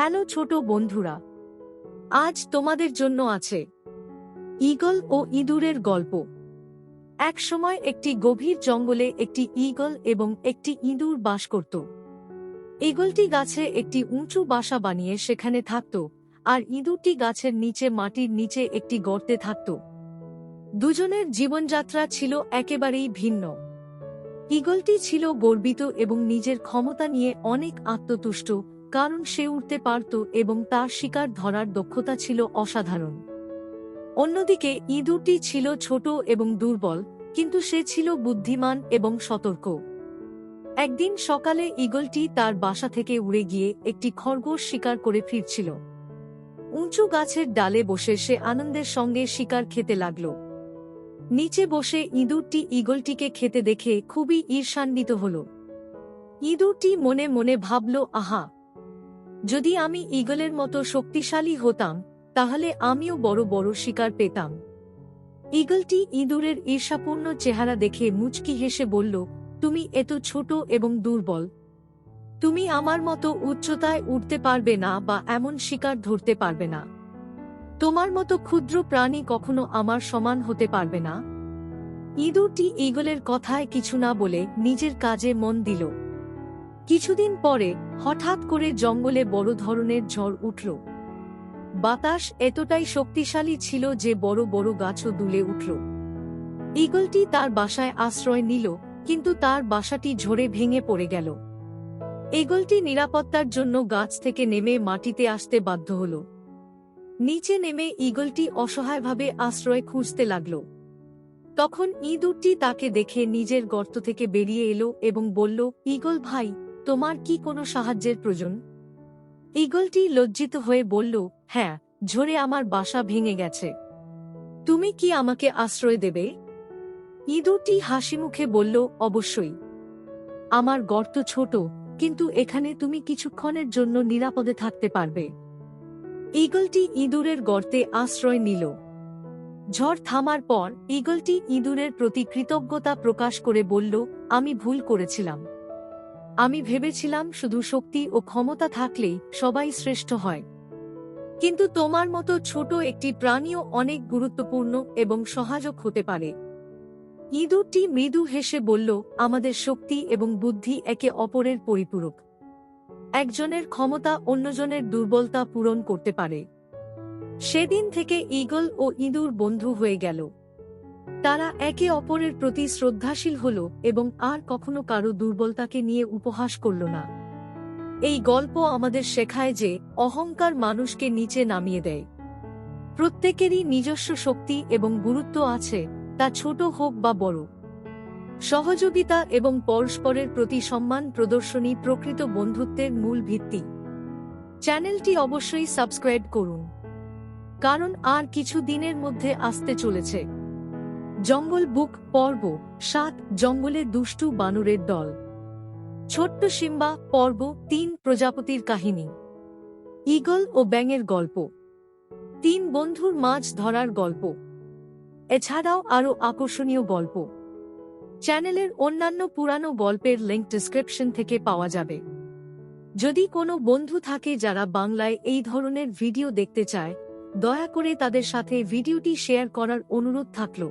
Hello ছোট বন্ধুরা, আজ তোমাদের জন্য আছে ঈগল ও ইঁদুরের গল্প। এক সময় একটি গভীর জঙ্গলে একটি ঈগল এবং একটি ইঁদুর বাস করত। ঈগলটি গাছে একটি উঁচু বাসা বানিয়ে সেখানে থাকত আর ইঁদুরটি গাছের নিচে মাটির নিচে একটি গর্তে থাকত। দুজনের জীবনযাত্রা ছিল একেবারেই ভিন্ন। ঈগলটি ছিল গর্বিত এবং নিজের ক্ষমতা নিয়ে অনেক আত্মতুষ্ট কারণ সে উঠতে পারত এবং তার শিকার ধরার দক্ষতা ছিল অসাধারণ। অন্যদিকে ইঁদুরটি ছিল ছোট এবং দুর্বল, কিন্তু সে ছিল বুদ্ধিমান এবং সতর্ক। একদিন সকালে ঈগলটি তার বাসা থেকে উড়ে গিয়ে একটি খরগোশ শিকার করে ফিরছিল। উঁচু গাছের ডালে বসে সে আনন্দের সঙ্গে শিকার খেতে লাগল। নিচে বসে ইঁদুরটি ঈগলটিকে খেতে দেখে খুবই ঈর্ষান্বিত হল। ইঁদুরটি মনে মনে ভাবল, আহা যদি আমি ঈগলের মতো শক্তিশালী হতাম, তাহলে আমিও বড় বড় শিকার পেতাম। ঈগলটি ইঁদুরের ঈর্ষাপূর্ণ চেহারা দেখে মুচকি হেসে বলল, তুমি এত ছোট এবং দুর্বল। তুমি আমার মতো উচ্চতায় উঠতে পারবে না বা এমন শিকার ধরতে পারবে না। তোমার মতো ক্ষুদ্র প্রাণী কখনো আমার সমান হতে পারবে না। ইঁদুরটি ঈগলের কথায় কিছু না বলে নিজের কাজে মন দিল। কিছুদিন পরে হঠাৎ করে জঙ্গলে বড় ধরনের ঝড় উঠল। বাতাস এতটাই শক্তিশালী ছিল যে বড় বড় গাছও দুলে উঠল। ঈগলটি তার বাসায় আশ্রয় নিল, কিন্তু তার বাসাটি ঝরে ভেঙে পড়ে গেল। ঈগলটি নিরাপত্তার জন্য গাছ থেকে নেমে মাটিতে আসতে বাধ্য হল। নিচে নেমে ঈগলটি অসহায়ভাবে আশ্রয় খুঁজতে লাগল। তখন ইঁদুরটি তাকে দেখে নিজের গর্ত থেকে বেরিয়ে এলো এবং বলল, ঈগল ভাই তোমার কি কোনো সাহায্যের প্রয়োজন? ঈগলটি লজ্জিত হয়ে বলল হ্যাঁ ঝরে আমার বাসা ভেঙে গেছে। তুমি কি আমাকে আশ্রয় দেবে? ইঁদুরটি হাসি মুখে বলল, অবশ্যই। আমার গর্ত ছোট, কিন্তু এখানে তুমি কিছুক্ষণের জন্য নিরাপদে থাকতে পারবে। ঈগলটি ইঁদুরের গর্তে আশ্রয় নিল। ঝড় থামার পর ঈগলটি ইঁদুরের প্রতি কৃতজ্ঞতা প্রকাশ করে বলল, আমি ভুল করেছিলাম। আমি ভেবেছিলাম শুধু শক্তি ও ক্ষমতা থাকলেই সবাই শ্রেষ্ঠ হয়। কিন্তু তোমার মতো ছোট একটি প্রাণীও অনেক গুরুত্বপূর্ণ এবং সহায়ক হতে পারে। ইঁদুরটি মৃদু হেসে বলল, আমাদের শক্তি এবং বুদ্ধি একে অপরের পরিপূরক। একজনের ক্ষমতা অন্যজনের দুর্বলতা পূরণ করতে পারে। সেদিন থেকে ঈগল ও ইঁদুর বন্ধু হয়ে গেল। তারা একে অপরের প্রতি শ্রদ্ধাশীল হল এবং আর কখনো কারও দুর্বলতাকে নিয়ে উপহাস করল না। এই গল্প আমাদের শেখায় যে অহংকার মানুষকে নিচে নামিয়ে দেয়। প্রত্যেকেরই নিজস্ব শক্তি এবং গুরুত্ব আছে, তা ছোট হোক বা বড়। সহযোগিতা এবং পরস্পরের প্রতি সম্মান প্রদর্শনী প্রকৃত বন্ধুত্বের মূল ভিত্তি। চ্যানেলটি অবশ্যই সাবস্ক্রাইব করুন। কারণ আর কিছু দিনের মধ্যে আসতে চলেছে। জঙ্গল বুক পর্ব, সাত জঙ্গলে দুষ্টু বানরের দল। ছোট্ট সিম্বা পর্ব, তিন প্রজাপতির কাহিনী। ঈগল ও ব্যাঙের গল্প। তিন বন্ধুর মাছ ধরার গল্প। এছাড়াও আরও আকর্ষণীয় গল্প। চ্যানেলের অন্যান্য পুরানো গল্পের লিঙ্ক ডিসক্রিপশন থেকে পাওয়া যাবে। যদি কোনো বন্ধু থাকে যারা বাংলায় এই ধরনের ভিডিও দেখতে চায়, দয়া করে তাদের সাথে ভিডিওটি শেয়ার করার অনুরোধ থাকল।